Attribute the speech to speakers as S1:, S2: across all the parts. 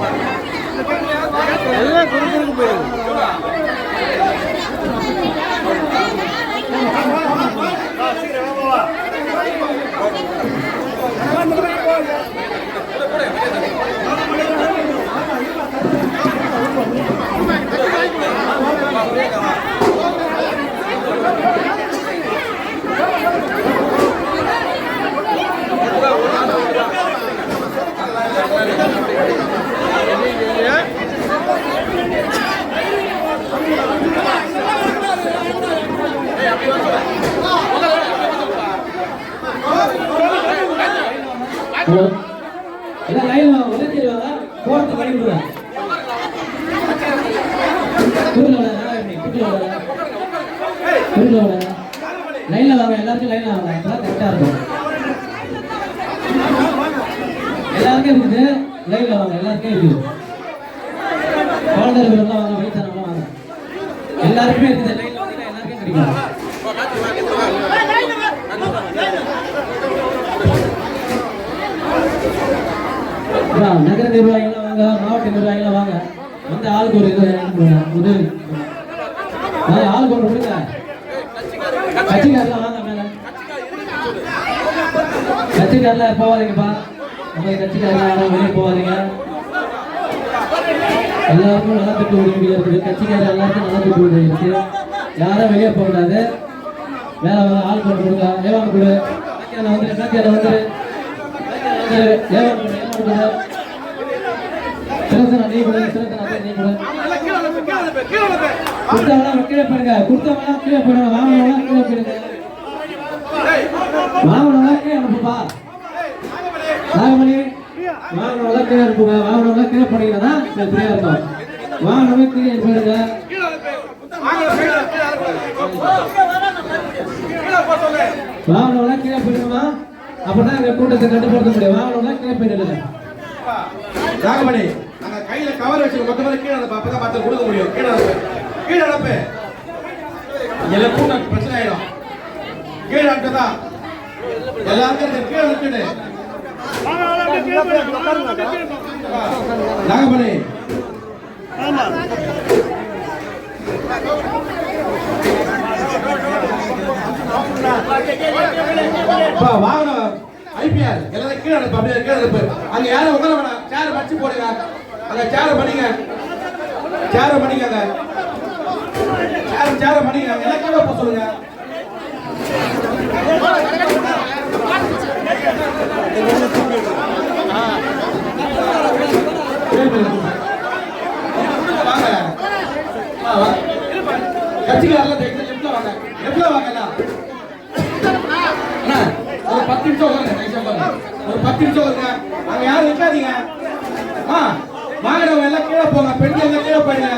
S1: இங்க நில்லுங்க, நிமிஷம் ஆகும், நில்லுங்க.
S2: ஹலோ எல்லாம் லைன்ல உதச்சிடுவாங்க போறது பண்ணிவிடுவேன் குருல குருல குருல லைன்ல வாங்க எல்லாருக்கும் லைன்ல வாங்க அப்பதான் கரெக்டா இருக்கும் எல்லாருக்கும் இருக்குது லைன்ல வாங்க எல்லாருக்கும் இருக்குது குழந்தை இருக்கிறவங்க வாங்க வயசானவங்க வாங்க. எல்லாருக்குமே இருக்குது லைவ்ல வந்து எல்லாருக்கும் கிடைக்கும் நகர நிர்வாகிகள் வாங்க மாவட்ட நிர்வாகிகள் வாங்க. வந்து ஆளுக்கு ஒரு இது அனுப்புங்க, உதவி ஆளுக்கு ஒரு கொடுங்க. கட்சிக்காரெல்லாம் வாங்க மேல. கட்சிக்காரெல்லாம் போவாதீங்கப்பா நம்ம யாரும் வெளியே போவாதீங்க எல்லாருக்கும் நலத்திட்டு உதவி இருக்குது கட்சிக்காரர் எல்லாருக்கும் நலத்திட்டு உதவி இருக்கு யாரும் வெளியே போகக்கூடாது மேல வாங்க ஆள் கொண்டு கொடுங்க. ஏவாங்க கொடு. மேற்கால வந்துரு வந்துரு. வந்துரு. ஏவாங்க கொடு சிறசனா நீ கொடு சிறசனா நீ கொடு. கீழே போடுங்க கீழே போடுங்க கீழே போடுங்க கீழே அனுப்புப்பா. நாகமணி வாங்கினவனா கீழே அனுப்புங்க வாங்கினவனா கீழே போனீங்கன்னா தான் இது ஃப்ரீயா இருக்கும் வாங்கினவங்க கீழே போயிடுங்க வாங்கினவனா கீழே போயிடுங்கம்மா அப்பதான் எங்க கூட்டத்தை கட்டுப்படுத்த முடியும் வாங்கினவனா கீழே போயிடுங்க
S1: நாகமணி நாங்க கையில கவர் வச்சு மொத்தமா கீழே அனுப்பு அப்பதான் பார்த்து கொடுக்க முடியும். கீழே அனுப்பு கீழே அனுப்பு எல்லாருக்கும் பிரச்சனை ஆயிடும். கீழே அனுப்புதான் எல்லாருக்கும் இந்த கீழே அனுப்பிடு நாகமணி அப்பா, வாகனம் ஐபிஆர் எல்லாரும் கீழே அனுப்பு அப்படியே கீழே அனுப்பு. அங்க யாரும் உட்கார வேணாம். சேரை வச்சு போடுங்க. அங்க சேரை பண்ணிங்க. சேரை பண்ணிங்க அங்க. சேரை சேர பண்ணிங்க. எல்லாம் கீழே போக சொல்லுங்க கீழே போய் வாங்க வா, வா. கட்சிக்காரெல்லாம் தயவு செஞ்சு லெஃப்ட்ல வாங்க லெஃப்ட்ல வாங்க எல்லாம். அண்ணா, ஒரு பத்து நிமிஷம் உட்காருங்க, நைஸா உட்காருங்க. ஒரு பத்து நிமிஷம் உட்காருங்க. அங்க யாரும் இருக்காதீங்க. ஆ, வாங்குறவங்க எல்லாம் கீழே போங்க பெண்கள் எல்லாம் கீழே போயிடுங்க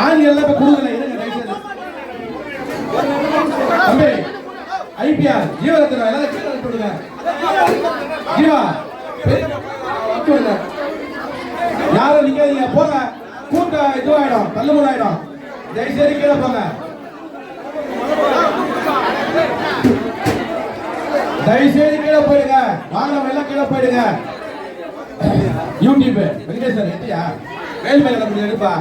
S1: ஆண்கள் எல்லாம் இப்ப கொடுக்கல இருங்க தயவு செய்து. தம்பி ஐபிஆர் ஜீவரத்னம் எல்லாரும் கீழே அனுப்பிவிடுங்க ஜீவா பெரிய- அனுப்பி விடுங்க. யாரும் நிக்காதீங்க போங்க. கூட்டம் இதுவாயிடும் தள்ளுமுறை ஆயிடும் தயவுசெய்து கீழே போங்க. தயவுசெய்து கீழே போயிடுங்க. வாங்கினவங்க எல்லாம் கீழே போயிடுங்க. யூடியூப் வெங்கடேஸ்வர் எட்டியா? ரயில் மேல நம்ம எடுப்பா.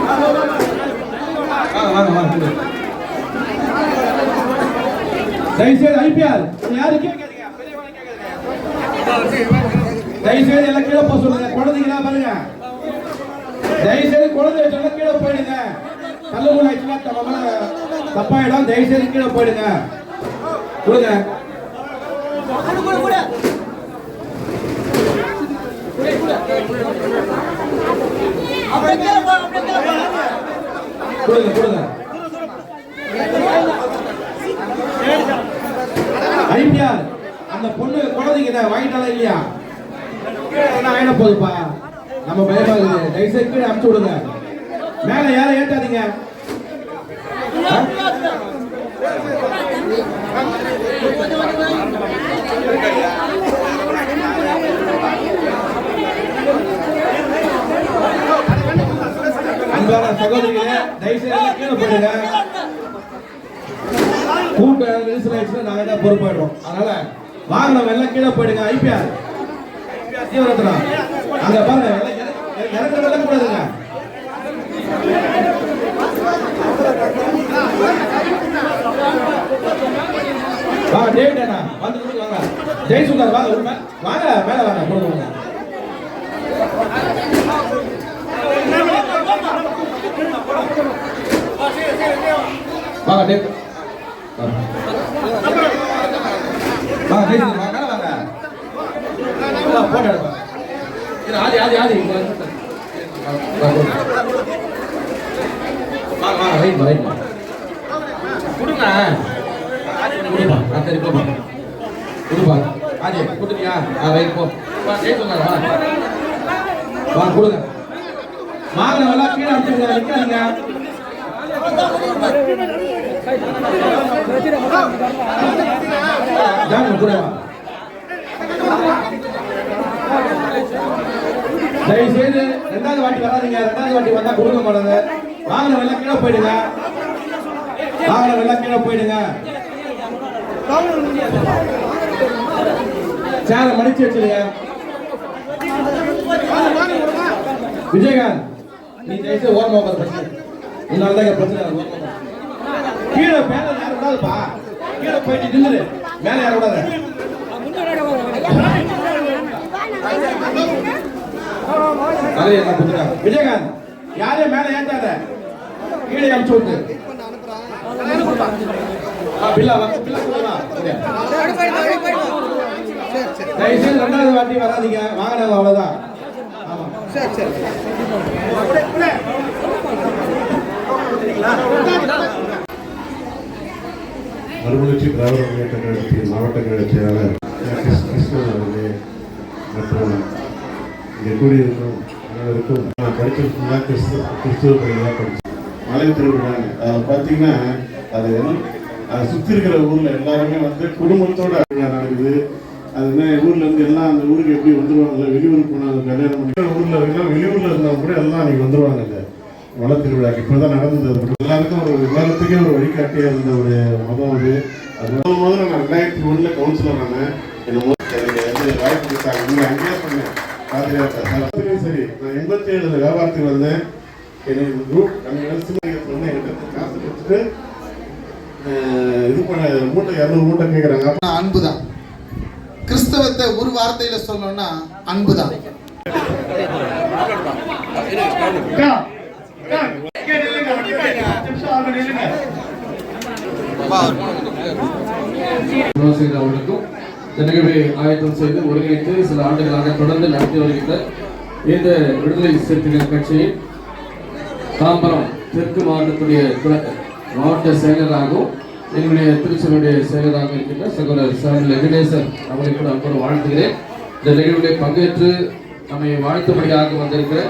S1: வாங்க வாங்க தயவுசெய்து ஐபிஆர் யாரு கேட்காதீங்க? தயவுசெய்து எல்லாம் கீழே போக சொல்லுங்க. குழந்தைங்களா பாருங்க. தயவுசெய்து குழந்தை வச்சவங்க கீழே போயிடுங்க. தள்ளுமுறை ஆயிடுச்சுன்னா தப்ப தப்பாயிடும். தயவுசெய்து கீழே போயிடுங்க. கொடுங்க. கொடுங்க கொடுங்க. ஐபிஆர் அந்த பொண்ணு குழந்தைங்க இதை வாங்கிட்டாலும் இல்லையா? என்ன ஆயிட போகுதுப்பா நம்ம பயமா இருக்குது தயவுசெய்து கீழே அமுச்சு விடுங்க. மேல யாரும் ஏத்தாதீங்க? ஆ? அன்பான சகோதரிகளே தயவுசெய்து கீழே போடுங்க கூட்டம் நெரிசல் ஆயிடுச்சுன்னா நாங்க தான் பொறுப்பாயிடுறோம் அதனால வாகனம் எல்லாம் கீழே போயிடுங்க. ஐபிஆர். தீவிரத்துல அங்க பாருங்க இறங்க- வெள்ள கூடாதுங்க வாங்க டேவிட் அண்ணா வந்து வாங்க. ஜெயசுந்தர் வாங்க உள்ள வாங்க மேல வாங்க கொடுங்க வாங்க வாங்க வாங்க வாங்க வாங்க. வாங்க போட்டோ எடுப்பா. ஆதி ஆதி ஆதி. வாங்க வாங்க ரைட் ரைட் கொடுங்க. கொடுப்பா ஆ சரி போப்பா கொடுப்பா. ஆதி கொடுத்துட்டியா? ஆ ரைட் போ. வா. வா கொடுங்க. வாங்க கீழே அடிச்சுங்க ஜான் தயவு செய்து ரெண்டாவது வாட்டி வராதீங்க. ரெண்டாவது வாட்டி வந்தா கொடுக்க மாட்டாங்க. வாகனம் எல்லாம் கீழே போயிடுங்க. வாகனம் எல்லாம் கீழே போயிடுங்க. சேர மடிச்சு வச்சிருங்க. விஜயகாந்த் நீ தயவு செய்து ஓரமா பிரச்சனை தான் பிரச்சனை கீழே மேல யாரும் விடாதுப்பா கீழே போயிட்டு நின்னுரு மேல யாரும் விடாத விஜயகாந்த் யாரையும் மேல ஏற்றாத கீழே அனுப்பிச்சு விட்டு. ரெண்டாவது வாட்டி வராதீங்க. வாங்கினாங்க அவ்வளவுதான். ஆமா.
S3: மறுமலர்ச்சி திராவிட முன்னேற்ற கழகத்தின் மாவட்ட கழக செயலாளர் கிருஷ்- கிருஷ்ணன் அவர்களே மற்றும் இங்கே கூடியிருக்கும் அனைவருக்கும் நான் படிச்சது ஃபுல்லாக கிறிஸ்துவ தான் படித்தேன். மலை திருவிழாங்க. அதில் பார்த்தீங்கன்னா அது அதை சுற்றி இருக்கிற ஊரில் எல்லாருமே வந்து குடும்பத்தோட நடக்குது. அது என்ன ஊர்ல இருந்து எல்லாம் அந்த ஊருக்கு எப்படி வந்துருவாங்க? வெளியூருக்கு போனாங்க கல்யாணம் பண்ணி ஊர்ல எல்லாம் வெளியூர்ல இருந்தவங்க கூட எல்லாம் அன்னைக்கு வந்துருவாங்க வளத்திருவிழாக்கு மலை திருவிழாக்கு நடந்தது. அது. எல்லாருக்கும் ஒரு விவரத்துக்கே ஒரு வழிகாட்டியா இருந்த ஒரு மதம் அது. அது முதல் முதல்ல நான் ரெண்டாயிரத்தி ஒண்ணுல கவுன்சிலர் ஆனேன். என்ன வந்து வாய்ப்பு கொடுத்தாங்க. அங்கேயே சரி நான் எண்பத்தி ஏழு வியாபாரத்துக்கு வந்தேன். எனக்கு குரூப் நம்ம சிவகங்கத்தில் வந்து காசு கொடுத்துட்டு இது பண்ண மூட்டை இரநூறு மூட்டை கேட்குறாங்க
S4: அப்படின்னா அன்புதான். கிறிஸ்தவத்தை ஒரு வார்த்தையில சொல்லணும்னா அன்புதான்.
S5: குணசேகர் அவர்களுக்கும் நிகழ்வை ஆயத்தம் செய்து ஒருங்கிணைத்து சில ஆண்டுகளாக தொடர்ந்து நடத்தி வருகின்ற இந்த விடுதலை சிறுத்தைகள் கட்சியின் தாம்பரம் தெற்கு மாவட்டத்துடைய மாவட்ட செயலராகவும் எங்களுடைய திருச்செங்கோடைய செயலராக இருக்கின்ற சகோதரர் சார் லெகனேசன் அவரை கூட அன்போடு வாழ்த்துகிறேன். இந்த நிகழ்விலே பங்கேற்று நம்மை வாழ்த்தும்படியாக வந்திருக்கிற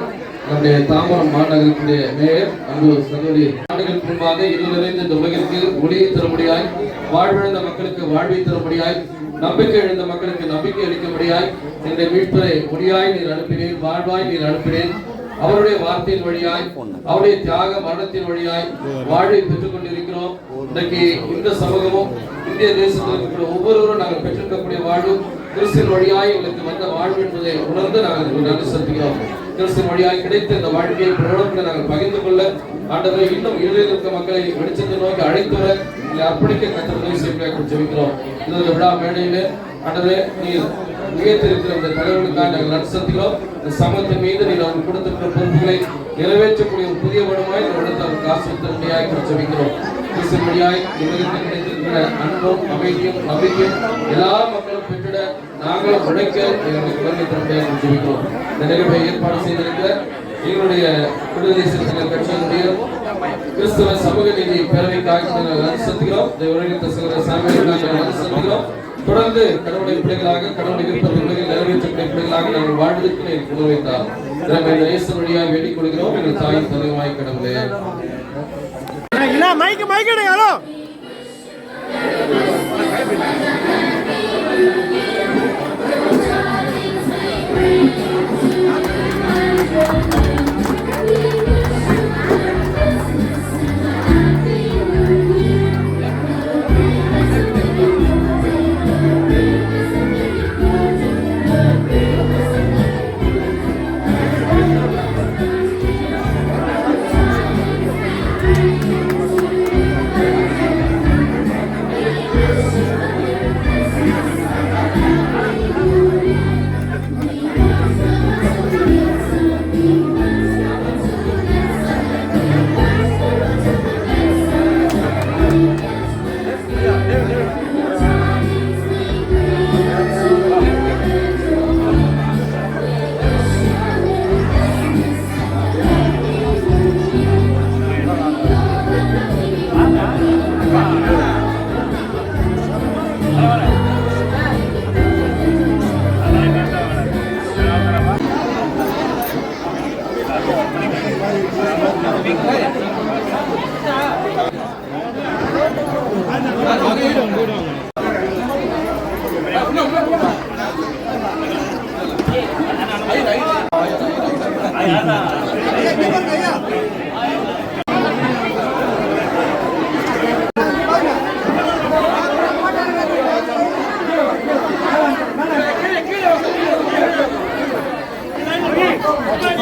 S5: நம்முடைய தாம்பரம் மாநகரத்துடைய மேயர் அன்பு சகோதரி ஆண்டுகளுக்கு முன்பாக இன்னும் நிறைந்த இந்த உலகிற்கு ஒளியை தரும்படியாய் வாழ்விழந்த மக்களுக்கு வாழ்வை தரும்படியாய் நம்பிக்கை இழந்த மக்களுக்கு நம்பிக்கை அளிக்கும்படியாய் இந்த மீட்பரை ஒளியாய் நீர் அனுப்பினேன் வாழ்வாய் நீர் அனுப்பினேன். அவருடைய வார்த்தையின் வழியாய் அவருடைய தியாக மரணத்தின் வழியாய் வாழ்வை பெற்றுக் கொண்டிருக்கிறோம் இன்றைக்கு இந்த சமூகமும் இந்திய தேசத்தில் இருக்கிற ஒவ்வொருவரும் நாங்கள் பெற்றிருக்கக்கூடிய வாழ்வு கிறிஸ்தின் வழியாய் எங்களுக்கு வந்த வாழ்வு என்பதை உணர்ந்து நாங்கள் நன்றி செலுத்துகிறோம். கிறிஸ்தின் வழியாய் கிடைத்த இந்த வாழ்க்கையை பிறரோடு நாங்கள் பகிர்ந்து கொள்ள ஆண்டவரை இன்னும் இருளில் இருக்க மக்களை வெளிச்சத்தை நோக்கி அழைத்து வர இல்லை அர்ப்பணிக்க கத்தர்களை செய்ய ஜெபிக்கிறோம். இந்த விழா மேடையில் ஆண்டவரே நீர் உயர்த்திருக்கிற இந்த தலைவர்களுக்காக நாங்கள் நடத்துகிறோம் இந்த சமத்தின் மீது நீ நமக்கு கொடுத்திருக்கிற பொறுப்புகளை நிறைவேற்றக்கூடிய ஒரு புதிய வருமாய் இந்த இடத்தை அவருக்கு ஆசிரியத்தின்படியாய் ஜெபிக்கிறோம். கிறிஸ்தன்படியாய் உலகத்தில் கிடைத்திருக்கிற அன்பும் அமைதியும் நம்பிக்கையும் எல்லா மக்களும் நாங்களும் உழைக்க எங்களுக்கு உதவி தரும்படியாக ஜெபிக்கிறோம் இந்த நிகழ்வை ஏற்பாடு செய்திருக்கிற எங்களுடைய விடுதலை சிறுத்தைகள் கட்சியினுடைய கிறிஸ்தவ சமூக நீதி பேரவைக்காக நாங்கள் செலுத்துகிறோம் தேவனுடைய சகோதர சாமியை நாங்கள் செலுத்துகிறோம் தொடர்ந்து கடவுளை பிள்ளைகளாக கடவுளை விருப்பத்தை பிள்ளைகள் நிறைவேற்றக்கூடிய பிள்ளைகளாக நாங்கள் வாழ்வதற்கு நீர் கொண்டு வைத்தார். நாம் இந்த இயேசு வழியாக வேண்டிக் கொள்கிறோம். எங்கள் தாயின் தலைவாய் கடவுளே.
S6: மைக்கு மைக்கு மைக்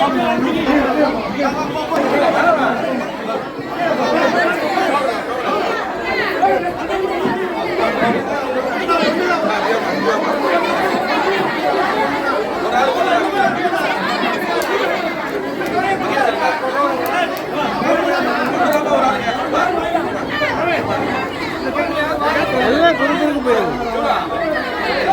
S6: எடுங்க ஹலோ எல்லாம் குறுக்குறுக்கு போயிருக்கு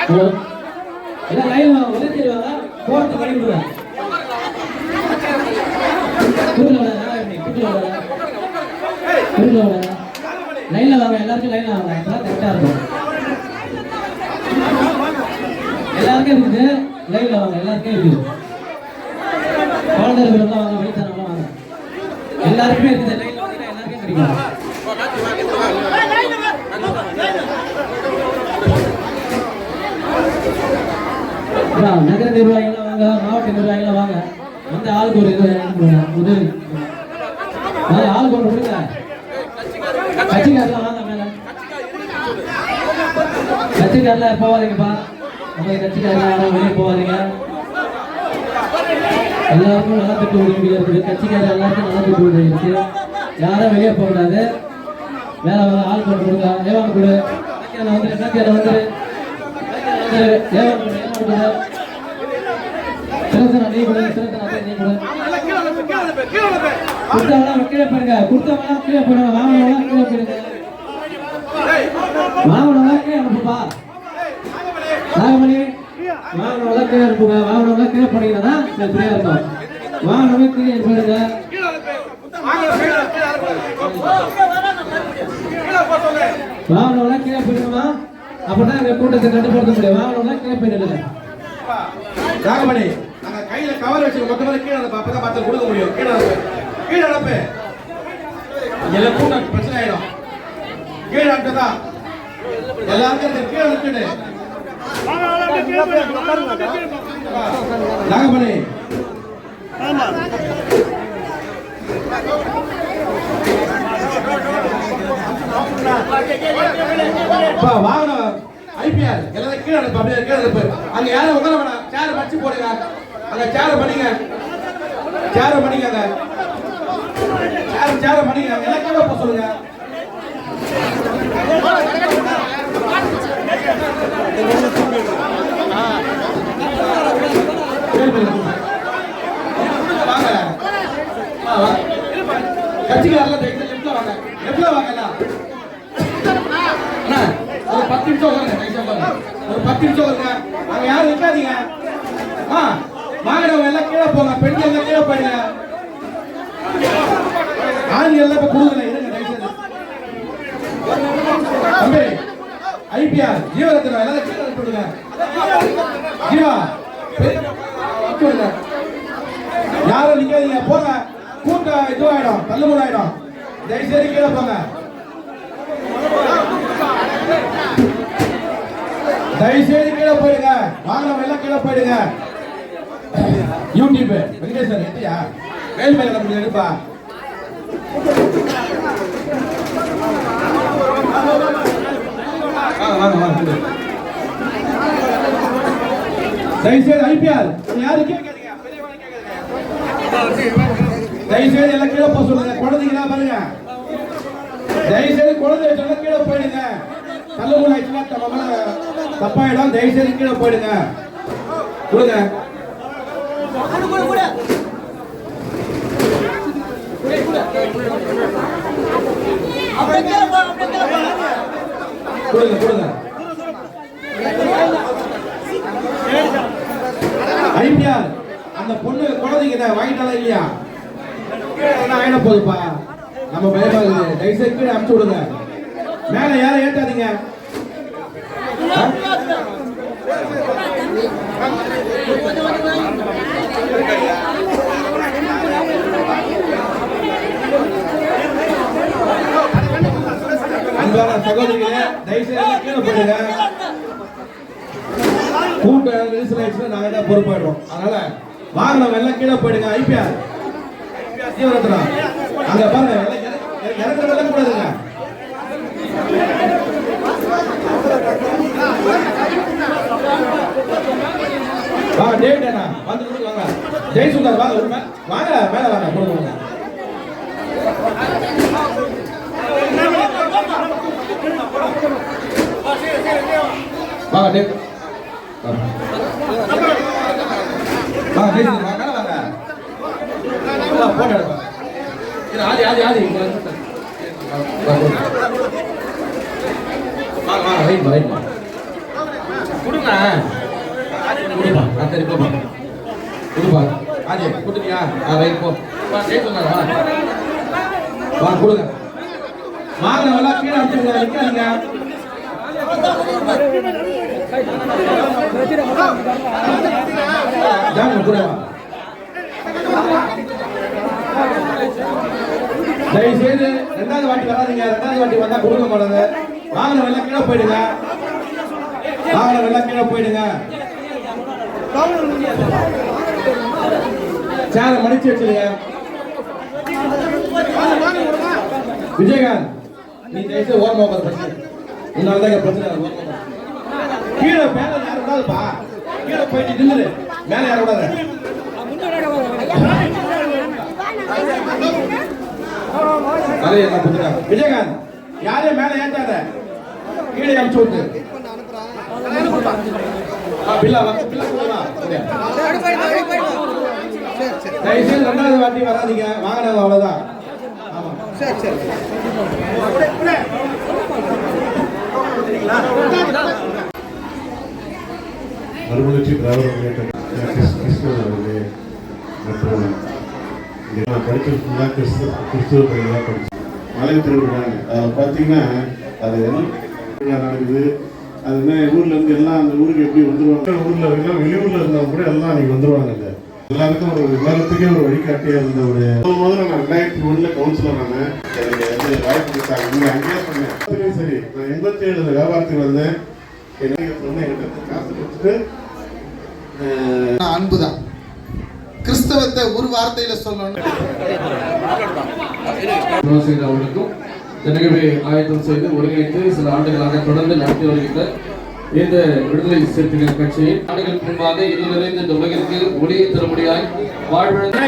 S2: ஹலோ எல்லாம் லைன் வாங்க ஒரே தேடி வாங்க போறதுக்கு வழி விடுவேன் குறுல விட குறுல விட குறுல விட லைன்ல வாங்க எல்லாருக்கும் லைன்ல வாங்க அப்பதான் கரெக்டா இருக்கும் எல்லாருக்கும் இருக்குது லைன்ல வாங்க எல்லாருக்கும் இருக்குது குழந்தை இருக்கிறவங்க வாங்க வயசானவங்க வாங்க எல்லாருக்குமே இருக்குது லைன்ல வந்தீங்கன்னா எல்லாருக்கும் கிடைக்கும் நகர நிர்வாகிகள் வாங்க மாவட்ட நிர்வாகிகள் வாங்க. வந்து ஆளுக்கு ஒரு இது உதவி ஆளுக்கு ஒரு கொடுங்க. கட்சிக்காரெல்லாம் வாங்க மேல. கட்சிக்காரெல்லாம் போவாதீங்கப்பா நம்ம கட்சிக்காரெல்லாம் யாரும் வெளியே போவாதீங்க எல்லாருக்கும் நலத்திட்டு உதவி இருக்குது கட்சிக்காரர் எல்லாருக்கும் நலத்திட்டு உதவி இருக்கு யாரும் வெளியே போகக்கூடாது வேலை வேற ஆள் கொண்டு கொடுங்க. ஏவாங்க கொடு. மேக்கியால வந்துரு மேக்கியால வந்துரு. நீ கொடு நீ கொடு. கீழே கீழே கீழே கீழே அனுப்புப்பா. நாகமணி. வாங்கினவங்களாம் கீழே அனுப்புங்க. வாங்கினவங்களாம் கீழே போனீங்கன்னா நான் ஃப்ரீயா இருக்கும் வாங்கினவங்க கீழே போயிடுங்க வாங்கினவங்களாம் கீழே போயிடுங்கம்மா அப்பதான் எங்க கூட்டத்தை கட்டுப்படுத்த முடியும். வாங்கினவங்களாம் கீழே போயிடுங்க
S1: நாகமணி நாங்க கையில கவர் வச்சு மொத்த கீழே அனுப்பு அப்பதான் பார்த்து கொடுக்க முடியும். கீழே கீழே அனுப்பு எல்லாம் கூட்டம் பிரச்சனை ஆயிடும். கீழே அனுப்புதான் எல்லாருக்கும் இந்த கீழே அனுப்பிடு நாகமணி அப்பா, வாகனம் ஐபிஆர். எல்லாரும் கீழே கீழே அனுப்பு அப்படியே கீழே அனுப்பு. அங்க யாரும் உட்கார வேணாம் சேர் வச்சு போடுங்க. அங்க சேர் பண்ணிங்க. சேர் பண்ணிங்க அங்க. சேர் சேர் பண்ணிங்க. அங்க எல்லாம் கீழே போக சொல்லுங்க? கீழே வாங்க லெஃப்ட்ல வாங்க லெஃப்ட்ல வாங்க அண்ணா, ஒரு பத்து நிமிஷம் வருங்க ஒரு பத்து நிமிஷம் வருங்க அங்க யாரும் இருக்காதீங்க ஆ வாங்கினவங்க எல்லாம் கீழே போங்க பெண்கள் எல்லாம் கீழே போயிடுங்க ஆண்கள் எல்லாம் இப்ப கொடுங்க இருங்க தம்பி ஐபிஆர் ஜீவரத்னம் எல்லாரும் கீழே அனுப்பி ஜீவா யாரும் நிக்காதீங்க போங்க. கூட்டம் இதுவாயிடும். தள்ளுமுடாயிடும் தயவுசெய்து தயவு செய்து கீழே போங்க. தயவுசெய்து கீழே போயிடுங்க. வாங்கினவங்க எல்லாம் கீழே போயிடுங்க. யூடியூப் வெங்கடேஸ்வர் எத்தியா வேல்மேல நம்ம எடுப்பா. வாங்க வாங்க வாங்க. தயவுசெய்து ஐபிஆர் யாரும் கேட்காதீங்க. தயவுசெய்து எல்லாம் கீழே போக சொல்லுங்க. குழந்தைங்களா பாருங்க. தயவுசெய்து குழந்தை வச்சாலும் கீழே போயிடுங்க. தள்ளுமுள்ள ஆயிடுச்சுன்னா நம்ம தப்பாயிடும். தயவுசெய்து கீழே போயிடுங்க. கொடுங்க. கொடுங்க கொடுங்க. ஐபிஆர் அந்த பொண்ணு குழந்தைங்க வாங்கிட்டாலும் இல்லையா? என்ன ஆயிட போகுதுப்பா நம்ம பயமா தயவுசெய்து கீழே அமுச்சு விடுங்க. மேல யாரும் ஏற்றாதீங்க அன்பான சகோதரிகளே தயவுசெய்து கீழே போடுங்க கூட்டம் நெரிசல் ஆயிடுச்சுன்னா நாங்க தான் பொறுப்பாயிடுவோம். அதனால வாகனம் எல்லாம் கீழே போயிடுங்க ஐபிஆர் ஜீவரத்னா அங்க பாருங்க எல்லாம் இறங்க- இறங்குறதெல்லாம் கூடாதுங்க. வாங்க டேவிட் அண்ணா வந்து வாங்க. ஜெய் சுந்தர் வாங்க ஒரு வாங்க மேல வாங்க கொடுங்க வாங்க வாங்க கொடுங்க கொடுப்பா ஆ சரி போப்பா வாங்கினவெல்லாம் கீழே அடிச்சுங்க நிற்காதீங்க தயவு செய்து ரெண்டாவது வாட்டி வராதீங்க. ரெண்டாவது வாட்டி வந்தா கொடுக்க மாட்டாங்க. வாகனம் எல்லாம் கீழே போயிடுங்க. வாகனம் எல்லாம் கீழே போயிடுங்க. சேரை மடிச்சு வச்சிருங்க. விஜயகாந்த் நீ தயவு செய்து ஓரமா பிரச்சனை உன்னால தான் பிரச்சனை கீழே மேல யாரும் விடாதுப்பா? கீழே போயிட்டு நில்லுரு மேல யாரும் விடாத? விஜயகாந்த் யாரே மேல ஏத்தாத? கீழே அமுச்சு விட்டு. ரெண்டாவது வாட்டி வராதீங்க. வாங்கினது அவ்வளவுதான். ஆமா.
S3: மறுமலர்ச்சி திராவிட முன்னேற்ற கிறிஸ்துவன் அவர்களே மற்றும் நான் படித்தது ஃபுல்லாக கிறிஸ்துவ கிறிஸ்துவ பள்ளியாக படித்தேன் மலை திருவிழாங்க. அதில் பார்த்தீங்கன்னா அது என்ன? திருவிழா நடக்குது. அது என்ன ஊர்ல இருந்து எல்லாம் அந்த ஊருக்கு எப்படி வந்துருவாங்க? ஊர்ல எல்லாம் வெளியூர்ல இருந்தவங்க கூட எல்லாம் அன்னைக்கு வந்துருவாங்க அங்க. எல்லாருக்கும் ஒரு விவரத்துக்கே ஒரு வழிகாட்டியா இருந்த ஒரு முதல் முதல்ல நான் ரெண்டாயிரத்தி ஒண்ணுல கவுன்சிலர் ஆனேன். எனக்கு வந்து வாய்ப்பு கொடுத்தாங்க. அங்கேயே சரி நான் எண்பத்தி ஏழுல வியாபாரத்துக்கு வந்தேன்.
S7: அன்புதான். கிறிஸ்தவத்தை ஒரு வார்த்தையில சொல்லணும்
S5: அவர்களுக்கும் நிகழ்வை ஆயத்தம் செய்து ஒருங்கிணைத்து சில ஆண்டுகளாக தொடர்ந்து நடத்தி வருகின்ற இந்த விடுதலை சிறுத்தைகள் கட்சியின் நாடுகளுக்கு முன்பாக இருள் நிறைந்த இந்த உலகிற்கு ஒளியை தரும்படியாய் வாழ்விழந்த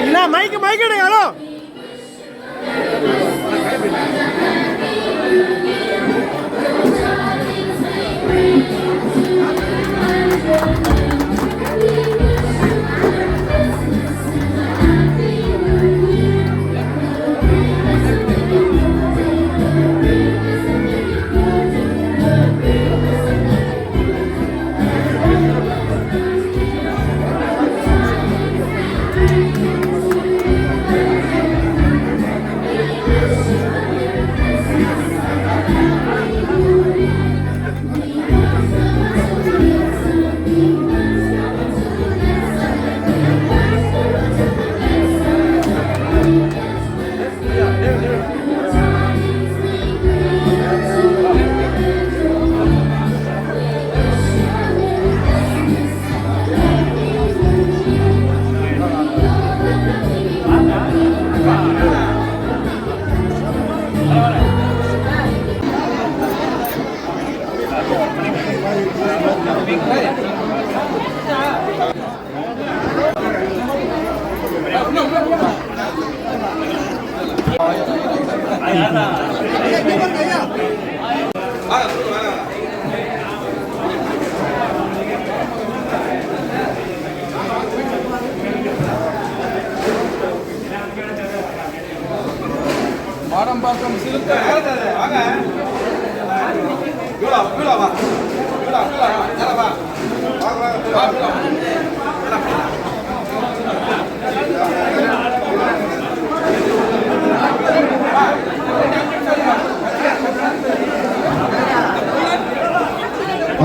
S8: 兵。
S1: 哎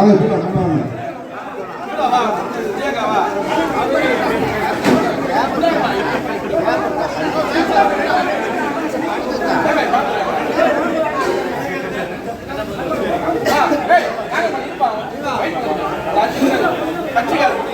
S1: நாலு பேர் அண்ணாங்க கட்சிக்காரன்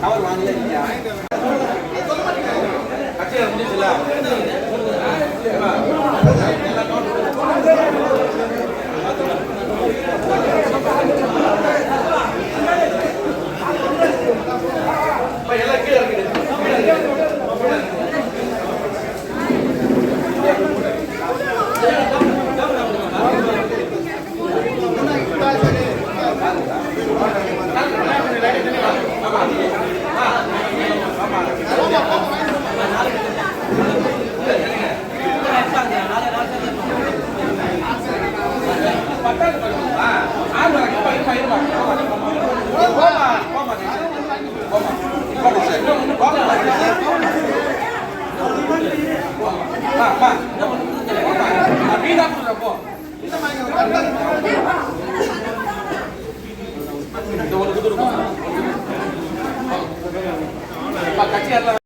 S1: கவர் வாங்கல